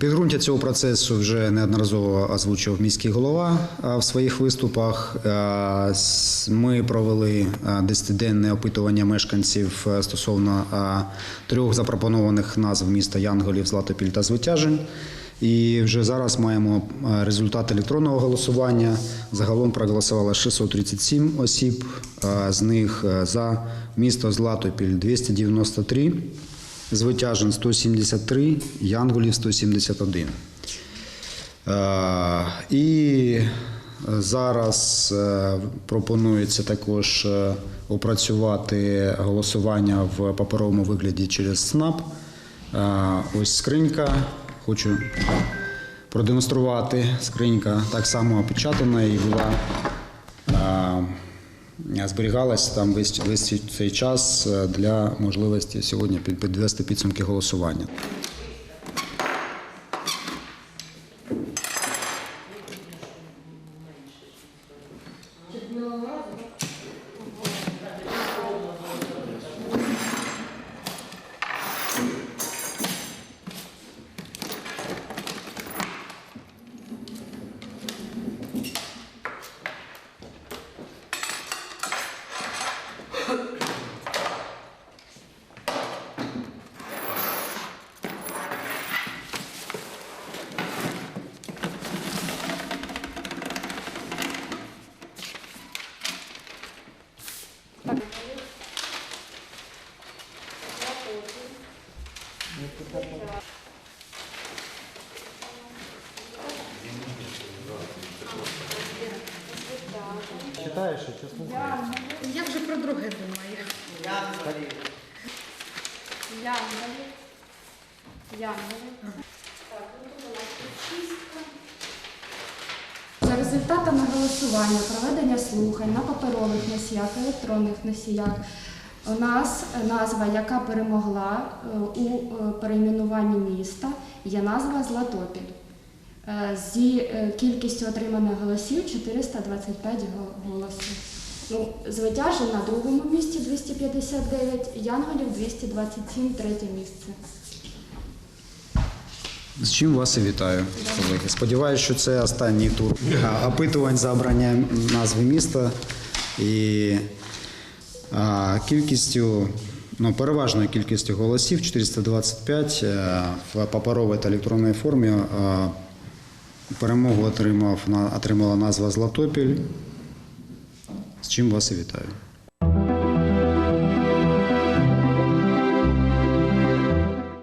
Підґрунтя цього процесу вже неодноразово озвучив міський голова в своїх виступах. Ми провели десятиденне опитування мешканців стосовно трьох запропонованих назв міста Янголів, Златопіль та Звитяжень. І вже зараз маємо результат електронного голосування. Загалом проголосувало 637 осіб, з них за місто Златопіль 293. Звитяжин 173, Янголів 171. Е, І зараз е, пропонується також е, опрацювати голосування в паперовому вигляді через СНАП. Е, Ось скринька. Хочу продемонструвати. Скринька так само опечатана і була. Зберігалась там весь, весь цей час е, для можливості сьогодні підвести підсумки голосування. Читаєш, чесно? Я вже про друге думаю. Янголи. Янголи. Так, тут у нас тут шістка. За результатами голосування, проведення слухань на паперових носіях, електронних носіях, у нас назва, яка перемогла е, у е, перейменуванні міста, є назва Златопіль. Е, Зі кількістю отриманих голосів 425 голосів. Ну, Звитяжин на другому місці 259, Янголів 227, третє місце. З чим вас і вітаю, колеги. Сподіваюся, що це останній тур опитувань за обрання назви міста. І кількістю, ну, переважною кількістю голосів 425 е, в паперовій та електронній формі е, перемогу отримав, отримала назва Златопіль. З чим вас і вітаю.